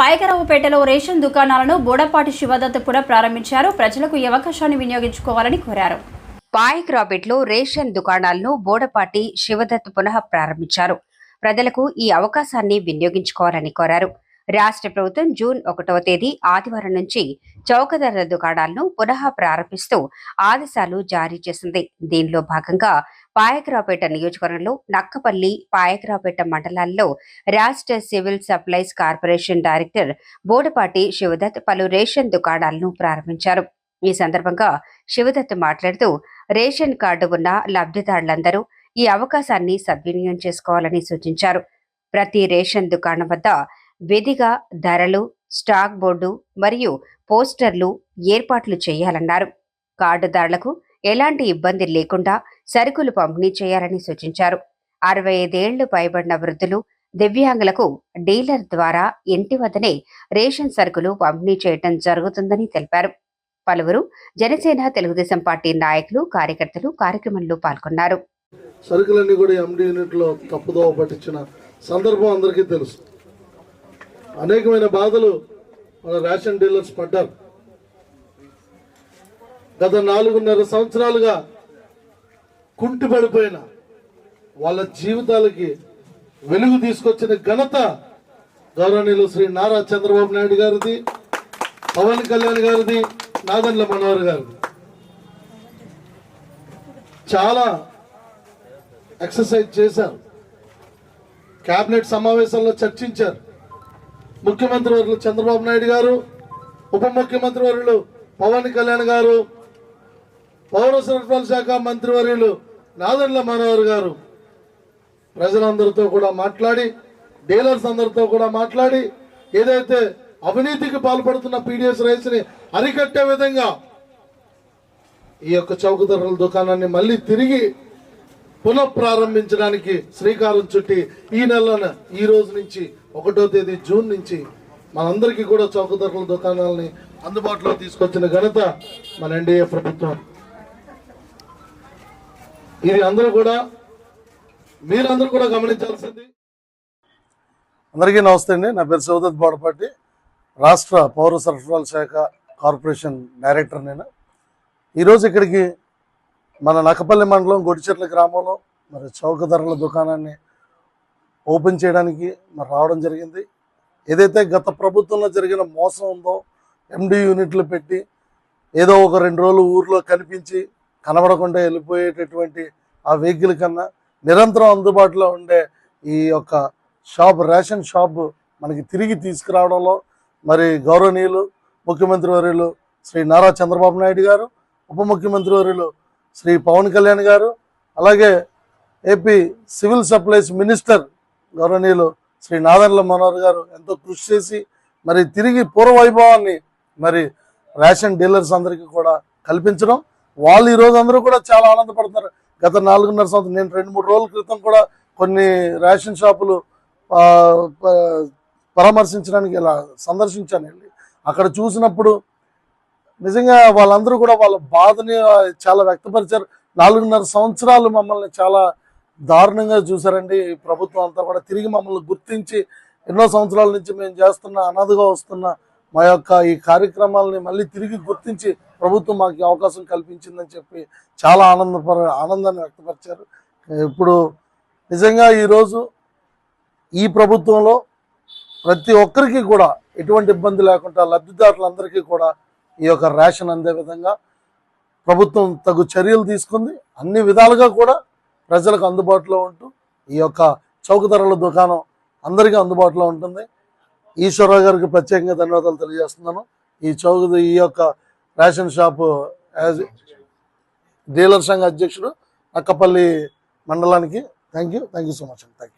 పాయకరావుపేటలో ration దుకాణాలను బోడపాటి శివదత్ పునఃప్రారంభించారు ప్రజలకు ఈ అవకాశాన్ని వినియోగించుకోవాలని కోరారు. పాయక్రాపేట్లో రేషన్ దుకాణాలను బోడపాటి శివదత్ పునః ప్రారంభించారు. ప్రజలకు ఈ అవకాశాన్ని వినియోగించుకోవాలని కోరారు. రాష్ట్ర ప్రభుత్వం జూన్ ఒకటవ తేదీ ఆదివారం నుంచి చౌకధరల దుకాణాలను పునః ప్రారంభిస్తూ ఆదేశాలు జారీ చేసింది. దీనిలో భాగంగా పాయకరావుపేట నియోజకవర్గంలో నక్కపల్లి పాయకరావుపేట మండలాల్లో రాష్ట్ర civil supplies corporation director Bodapati Shivadatt పలు రేషన్ దుకాణాలను ప్రారంభించారు. ఈ సందర్భంగా శివదత్ మాట్లాడుతూ రేషన్ కార్డు ఉన్న లబ్ధిదారులందరూ ఈ అవకాశాన్ని సద్వినియోగం చేసుకోవాలని సూచించారు. ప్రతి రేషన్ దుకాణం వద్ద విధిగా ధరలు స్టాక్ బోర్డు మరియు పోస్టర్లు ఏర్పాట్లు చేయాలన్నారు. కార్డుదారులకు ఎలాంటి ఇబ్బంది లేకుండా సరుకులు పంపిణీ చేయాలని సూచించారు. అరవై ఐదేళ్ళు పైబడిన వృద్ధులు దివ్యాంగులకు డీలర్ ద్వారా ఇంటి వద్దనే రేషన్ సరుకులు పంపిణీ చేయడం జరుగుతుందని తెలిపారు. పలువురు జనసేన తెలుగుదేశం పార్టీ నాయకులు కార్యకర్తలు కార్యక్రమంలో పాల్గొన్నారు. సరుకులన్నీ కూడా ఎండి యూనిట్లో తప్పుదోవ పట్టించిన సందర్భం అందరికీ తెలుసు. అనేకమైన బాధలు మన రేషన్ డీలర్స్ పడ్డారు. గత నాలుగున్నర సంవత్సరాలుగా కుంటిపడిపోయిన వాళ్ళ జీవితాలకి వెలుగు తీసుకొచ్చిన ఘనత గౌరవనీయులు శ్రీ నారా చంద్రబాబు నాయుడు గారిది పవన్ కళ్యాణ్ గారిది నాదన్ల మనోహర్ గారిది. చాలా ఎక్సర్సైజ్ చేశారు. కేబినెట్ సమావేశంలో చర్చించారు. ముఖ్యమంత్రి వర్యులు చంద్రబాబు నాయుడు గారు ఉప ముఖ్యమంత్రి వర్యులు పవన్ కళ్యాణ్ గారు పౌర సరఫరాల శాఖ మంత్రివర్యులు నాదండ్ల మనోహర్ గారు ప్రజలందరితో కూడా మాట్లాడి డీలర్స్ అందరితో కూడా మాట్లాడి ఏదైతే అవినీతికి పాల్పడుతున్న పీడిఎస్ రైస్ని అరికట్టే విధంగా ఈ యొక్క చౌక ధరల దుకాణాన్ని మళ్ళీ తిరిగి పునః ప్రారంభించడానికి శ్రీకారం చుట్టి ఈ నెలన ఈ రోజు నుంచి ఒకటో తేదీ జూన్ నుంచి మనందరికీ కూడా చౌక ధరల దుకాణాలని అందుబాటులో తీసుకొచ్చిన ఘనత మన ఎన్డీఏ ప్రభుత్వం. ఇది అందరూ కూడా మీరందరూ కూడా గమనించాల్సింది. అందరికీ నమస్తే అండి. నా పేరు శివదత్ బోడపాటి రాష్ట్ర పౌర సరఫరాల శాఖ కార్పొరేషన్ డైరెక్టర్ నేను. ఈరోజు ఇక్కడికి మన నకపల్లి మండలం గొడిచెర్ల గ్రామంలో మరి చౌక ధరల దుకాణాన్ని ఓపెన్ చేయడానికి మరి రావడం జరిగింది. ఏదైతే గత ప్రభుత్వంలో జరిగిన మోసం ఉందో ఎండి యూనిట్లు పెట్టి ఏదో ఒక రెండు రోజులు ఊర్లో కనిపించి కనబడకుండా వెళ్ళిపోయేటటువంటి ఆ వెహికల్ కన్నా నిరంతరం అందుబాటులో ఉండే ఈ యొక్క షాప్ రేషన్ షాప్ మనకి తిరిగి తీసుకురావడంలో మరి గౌరవనీయులు ముఖ్యమంత్రి వర్యులు శ్రీ నారా చంద్రబాబు నాయుడు గారు ఉప ముఖ్యమంత్రి వర్యులు శ్రీ పవన్ కళ్యాణ్ గారు అలాగే ఏపీ సివిల్ సప్లైస్ మినిస్టర్ గౌరవనీయులు శ్రీ నాదన్ల మనోహర్ గారు ఎంతో కృషి చేసి మరి తిరిగి పూర్వ వైభవాన్ని మరి రేషన్ డీలర్స్ అందరికీ కూడా కల్పించడం వాళ్ళు ఈ రోజు అందరూ కూడా చాలా ఆనందపడుతున్నారు. గత నాలుగున్నర సంవత్సరం నేను రెండు మూడు రోజుల క్రితం కూడా కొన్ని రేషన్ షాపులు పరామర్శించడానికి ఇలా సందర్శించాను వెళ్ళి. అక్కడ చూసినప్పుడు నిజంగా వాళ్ళందరూ కూడా వాళ్ళ బాధని చాలా వ్యక్తపరిచారు. నాలుగున్నర సంవత్సరాలు మమ్మల్ని చాలా దారుణంగా చూసారండి ప్రభుత్వం అంతా కూడా తిరిగి మమ్మల్ని గుర్తించి ఎన్నో సంవత్సరాల నుంచి మేము చేస్తున్న అనాథగా వస్తున్న మా యొక్క ఈ కార్యక్రమాలని మళ్ళీ తిరిగి గుర్తించి ప్రభుత్వం మాకు అవకాశం కల్పించిందని చెప్పి చాలా ఆనందపర ఆనందాన్ని వ్యక్తపరిచారు. ఇప్పుడు నిజంగా ఈరోజు ఈ ప్రభుత్వంలో ప్రతి ఒక్కరికి కూడా ఎటువంటి ఇబ్బంది లేకుండా లబ్ధిదారులందరికీ కూడా ఈ యొక్క రేషన్ అందే విధంగా ప్రభుత్వం తగు చర్యలు తీసుకుంది. అన్ని విధాలుగా కూడా ప్రజలకు అందుబాటులో ఉంటూ ఈ యొక్క చౌక ధరల దుకాణం అందరికీ అందుబాటులో ఉంటుంది. ఈశ్వరరావు గారికి ప్రత్యేకంగా ధన్యవాదాలు తెలియజేస్తున్నాను. ఈ చౌక ఈ యొక్క రేషన్ షాపు యాజ్ డీలర్ సంఘ అధ్యక్షుడు అక్కపల్లి మండలానికి thank you. Thank you so much thank you.